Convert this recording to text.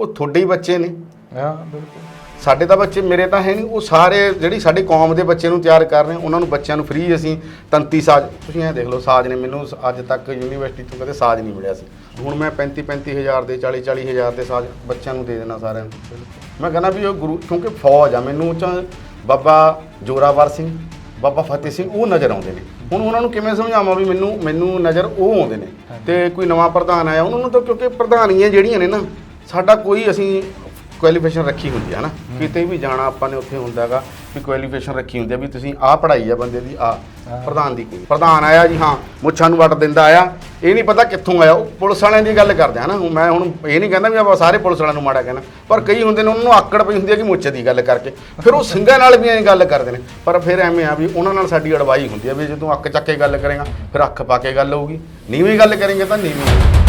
ਉਹ ਤੁਹਾਡੇ ਹੀ ਬੱਚੇ ਨੇ। ਹਾਂ ਬਿਲਕੁਲ। ਸਾਡੇ ਤਾਂ ਬੱਚੇ ਮੇਰੇ ਤਾਂ ਹੈ ਨਹੀਂ। ਉਹ ਸਾਰੇ ਜਿਹੜੀ ਸਾਡੀ ਕੌਮ ਦੇ ਬੱਚੇ ਨੂੰ ਤਿਆਰ ਕਰ ਰਹੇ ਉਹਨਾਂ ਨੂੰ ਬੱਚਿਆਂ ਨੂੰ ਫ੍ਰੀ ਅਸੀਂ ਤੰਤੀ ਸਾਜ ਤੁਸੀਂ ਇਹ ਦੇਖ ਲਓ ਸਾਜ ਨੇ ਮੈਨੂੰ ਅੱਜ ਤੱਕ ਯੂਨੀਵਰਸਿਟੀ ਤੋਂ ਕਦੇ ਸਾਜ ਨਹੀਂ ਮਿਲਿਆ ਸੀ। ਹੁਣ ਮੈਂ 35 35 ਹਜ਼ਾਰ ਦੇ 40 40 ਹਜ਼ਾਰ ਦੇ ਸਾਜ ਬੱਚਿਆਂ ਨੂੰ ਦੇ ਦੇਣਾ ਸਾਰਿਆਂ ਨੂੰ। ਮੈਂ ਕਹਿੰਦਾ ਵੀ ਉਹ ਗੁਰੂ ਕਿਉਂਕਿ ਫੌਜ ਆ ਮੈਨੂੰ ਉਹ 'ਚ ਬਾਬਾ ਜੋਰਾਵਰ ਸਿੰਘ ਬਾਬਾ ਫਤਿਹ ਸਿੰਘ ਉਹ ਨਜ਼ਰ ਆਉਂਦੇ ਨੇ। ਹੁਣ ਉਹਨਾਂ ਨੂੰ ਕਿਵੇਂ ਸਮਝਾਵਾਂ ਵੀ ਮੈਨੂੰ ਮੈਨੂੰ ਨਜ਼ਰ ਉਹ ਆਉਂਦੇ ਨੇ। ਤੇ ਕੋਈ ਨਵਾਂ ਪ੍ਰਧਾਨ ਆਇਆ ਉਹਨਾਂ ਨੂੰ ਤਾਂ ਕਿਉਂਕਿ ਪ੍ਰਧਾਨੀਆਂ ਜਿਹੜੀਆਂ ਨੇ ਨਾ ਸਾਡਾ ਕੋਈ ਅਸੀਂ ਕੁਆਲੀਫਿਕੇਸ਼ਨ ਰੱਖੀ ਹੁੰਦੀ ਹੈ। ਨਾ ਕਿਤੇ ਵੀ ਜਾਣਾ ਆਪਾਂ ਨੇ ਉੱਥੇ ਹੁੰਦਾ ਹੈਗਾ ਵੀ ਕੁਆਲੀਫਿਕੇਸ਼ਨ ਰੱਖੀ ਹੁੰਦੀ ਹੈ ਵੀ ਤੁਸੀਂ ਆਹ ਪੜ੍ਹਾਈ ਆ ਬੰਦੇ ਦੀ ਆ ਪ੍ਰਧਾਨ ਦੀ ਕੋਈ। ਪ੍ਰਧਾਨ ਆਇਆ ਜੀ ਹਾਂ ਮੁੱਛਾਂ ਨੂੰ ਵੱਟ ਦਿੰਦਾ ਆਇਆ। ਇਹ ਨਹੀਂ ਪਤਾ ਕਿੱਥੋਂ ਆਇਆ ਉਹ ਪੁਲਿਸ ਵਾਲਿਆਂ ਦੀ ਗੱਲ ਕਰਦੇ ਆ ਨਾ ਹੁਣ ਮੈਂ ਹੁਣ ਇਹ ਨਹੀਂ ਕਹਿੰਦਾ ਵੀ ਆਪਾਂ ਸਾਰੇ ਪੁਲਿਸ ਵਾਲਿਆਂ ਨੂੰ ਮਾੜਾ ਕਹਿਣਾ ਪਰ ਕਈ ਹੁੰਦੇ ਨੇ ਉਹਨਾਂ ਨੂੰ ਆਕੜ ਪਈ ਹੁੰਦੀ ਹੈ ਕਿ ਮੁੱਛ ਦੀ ਗੱਲ ਕਰਕੇ। ਫਿਰ ਉਹ ਸਿੰਘਾਂ ਨਾਲ ਵੀ ਐਂ ਗੱਲ ਕਰਦੇ ਨੇ। ਪਰ ਫਿਰ ਐਵੇਂ ਆ ਵੀ ਉਹਨਾਂ ਨਾਲ ਸਾਡੀ ਅੜਵਾਈ ਹੁੰਦੀ ਹੈ ਵੀ ਜਦੋਂ ਅੱਕ ਚੱਕ ਕੇ ਗੱਲ ਕਰੇਗਾ ਫਿਰ ਅੱਖ ਪਾ ਕੇ ਗੱਲ ਹੋਊਗੀ। ਨੀਵੀਂ ਗੱਲ ਕਰਾਂਗੇ ਤਾਂ ਨੀਵੀਂ।